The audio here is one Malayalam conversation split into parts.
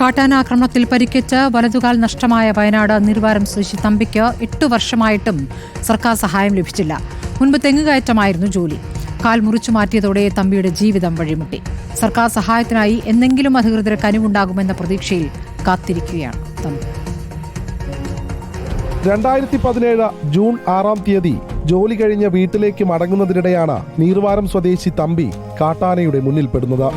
കാട്ടാനാക്രമണത്തിൽ പരിക്കേറ്റ് വലതുകാൽ നഷ്ടമായ വയനാട് നിർവാരം സ്വദേശി തമ്പിക്ക് എട്ടു വർഷമായിട്ടും സർക്കാർ സഹായം ലഭിച്ചില്ല. മുൻപ് തെങ്ങുകയറ്റമായിരുന്നു ജോലി. കാൽ മുറിച്ചു മാറ്റിയതോടെ തമ്പിയുടെ ജീവിതം വഴിമുട്ടി. സർക്കാർ സഹായത്തിനായി എന്തെങ്കിലും അധികൃതർക്ക് കനിവുണ്ടാകുമെന്ന പ്രതീക്ഷയിൽ കാത്തിരിക്കുകയാണ് തമ്പി. രണ്ടായിരത്തി പതിനേഴ് ജൂൺ ആറാം തീയതി ജോലി കഴിഞ്ഞ് വീട്ടിലേക്ക് മടങ്ങുന്നതിനിടെയാണ് നീർവാരം സ്വദേശി തമ്പി കാട്ടാനയുടെ മുന്നിൽപ്പെടുന്നത്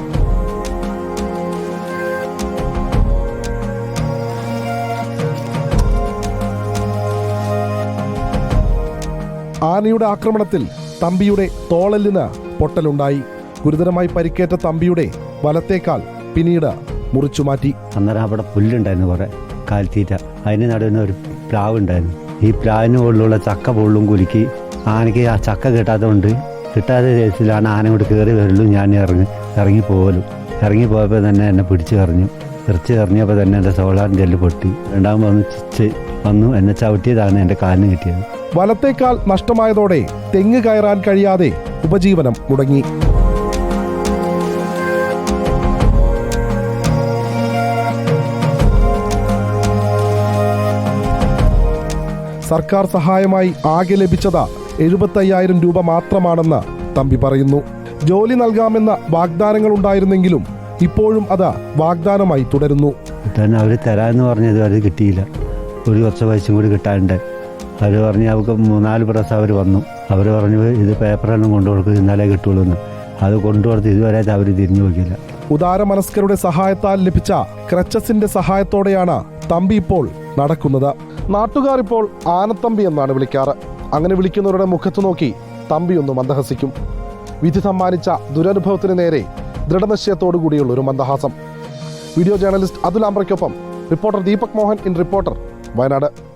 ആനയുടെ ആക്രമണത്തിൽ തമ്പിയുടെ തോളലിന് പൊട്ടലുണ്ടായി. ഗുരുതരമായി പരിക്കേറ്റ തമ്പിയുടെ വലത്തേക്കാൽ പിന്നീട് മുറിച്ചു മാറ്റി. അന്നേരം അവിടെ പുല്ലുണ്ടായിരുന്നു കുറേ കാൽത്തീറ്റ അതിന് നടുവിന് ഒരു പ്ലാവ് ഉണ്ടായിരുന്നു ഈ പ്ലാവിന് മുകളിലുള്ള ചക്ക പൊള്ളും കുലുക്കി ആനയ്ക്ക് ആ ചക്ക കിട്ടാത്തതുകൊണ്ട് കിട്ടാത്ത കേസിലാണ് ആന കൊണ്ട് കയറി വരുള്ളൂ ഞാൻ ഇറങ്ങി ഇറങ്ങി പോകലും ഇറങ്ങി പോയപ്പോൾ തന്നെ എന്നെ പിടിച്ചു കറിഞ്ഞു പിടിച്ച് തറഞ്ഞപ്പോൾ തന്നെ എന്റെ സോളാറിന്റെ ജെല്ല് പൊട്ടി. രണ്ടാമത് വന്ന് ചിച്ച് വന്നു. എന്നെ ചവിട്ടിയതാണ് എന്റെ കാലിന് കിട്ടിയത്. വലത്തേക്കാൾ നഷ്ടമായതോടെ തെങ്ങ് കയറാൻ കഴിയാതെ ഉപജീവനം മുടങ്ങി. സർക്കാർ സഹായമായി ആകെ ലഭിച്ചത് എഴുപത്തയ്യായിരം രൂപ മാത്രമാണെന്ന് തമ്പി പറയുന്നു. ജോലി നൽകാമെന്ന വാഗ്ദാനങ്ങൾ ഉണ്ടായിരുന്നെങ്കിലും ഇപ്പോഴും അത് വാഗ്ദാനമായി തുടരുന്നു. തന്നെ അവർ തരാമെന്ന് പറഞ്ഞത് അത് കിട്ടിയില്ല. ഒരു കുറച്ച് പൈസയും കൂടി കിട്ടാനുണ്ട്. അവർ പറഞ്ഞ് അവർക്ക് മൂന്നാൽ പ്രാവശ്യം അവർ വന്നു. അവർ പറഞ്ഞു ഇത് പേപ്പറെല്ലാം കൊണ്ടു കൊടുക്കും ഇന്നലെ കിട്ടുള്ളൂ എന്ന് അത് കൊണ്ടു കൊടുത്ത് ഇതുവരെ അവർ തിരിഞ്ഞു നോക്കിയില്ല. ഉദാരമനസ്കരുടെ സഹായത്താൽ ലഭിച്ച ക്രച്ചസിന്റെ സഹായത്തോടെയാണ് തമ്പി ഇപ്പോൾ നടക്കുന്നത്. നാട്ടുകാർ ഇപ്പോൾ ആനത്തമ്പി എന്നാണ് വിളിക്കാറ്. അങ്ങനെ വിളിക്കുന്നവരുടെ മുഖത്ത് നോക്കി തമ്പി ഒന്ന് മന്ദഹസിക്കും. വിധി സമ്മാനിച്ച ദുരനുഭവത്തിന് നേരെ ദൃഢനിശ്ചയത്തോടുകൂടിയുള്ള ഒരു മന്ദഹാസം. Video journalist Athul ആംബ്രയ്ക്കൊപ്പം reporter Deepak Mohan in reporter Wayanad.